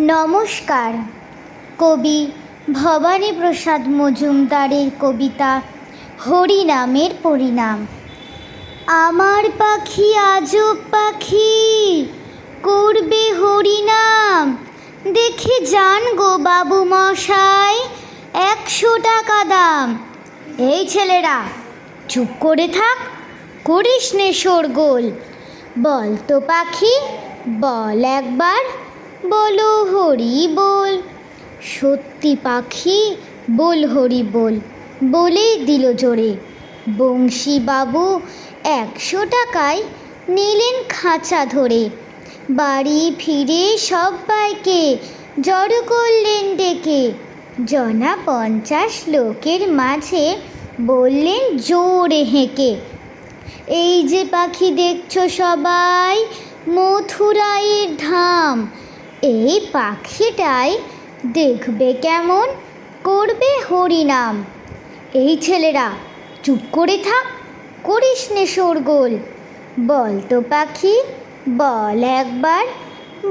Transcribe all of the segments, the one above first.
নমস্কার। কবি ভবানী প্রসাদ মজুমদারের কবিতা হরিনামের পরিণাম। আমার পাখি, আজব পাখি, করবে হরিনাম। দেখে যান গো বাবু মশাই, একশো টাকা দাম। এই ছেলেরা, চুপ করে থাক, করিস নে শোরগোল। বল তো পাখি, বল একবার। বলো হরি বল। সত্যি পাখি, বল হরি বল। বলেই দিল জোরে। বংশী বাবু একশো টাকায় নিলেন খাঁচা ধরে। বাড়ি ফিরে সবাইকে জড়ো করলেন ডেকে। জনা পঞ্চাশ লোকের মাঝে বললেন জোরে হেঁকে। এই যে পাখি দেখছ সবাই, মথুরাইয়ের ধাম। এই পাখিটাই দেখবে কেমন? করবে হরিনাম। এই ছেলেরা, চুপ করে থাক, করিস নে শোরগোল। বল তো পাখি, বল একবার,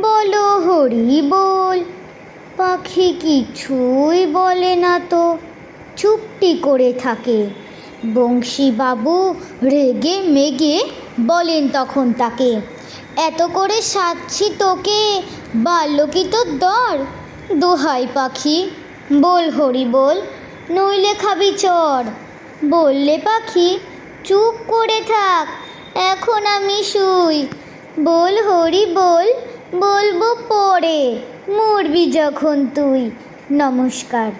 বলো হরি বল। পাখি কিছুই বলে না তো, চুপটি করে থাকে। বংশীবাবু রেগে মেগে বলেন তখন তাকে এত করে সাচ্ছি তোকে বাল্য কি তোর দর? দোহাই পাখি, বল হরি বল, নইলে খাবি চর। বললে পাখি, চুপ করে থাক, এখন আমি শুই। বল হরি বল, বলব পরে, মরবি যখন তুই। নমস্কার।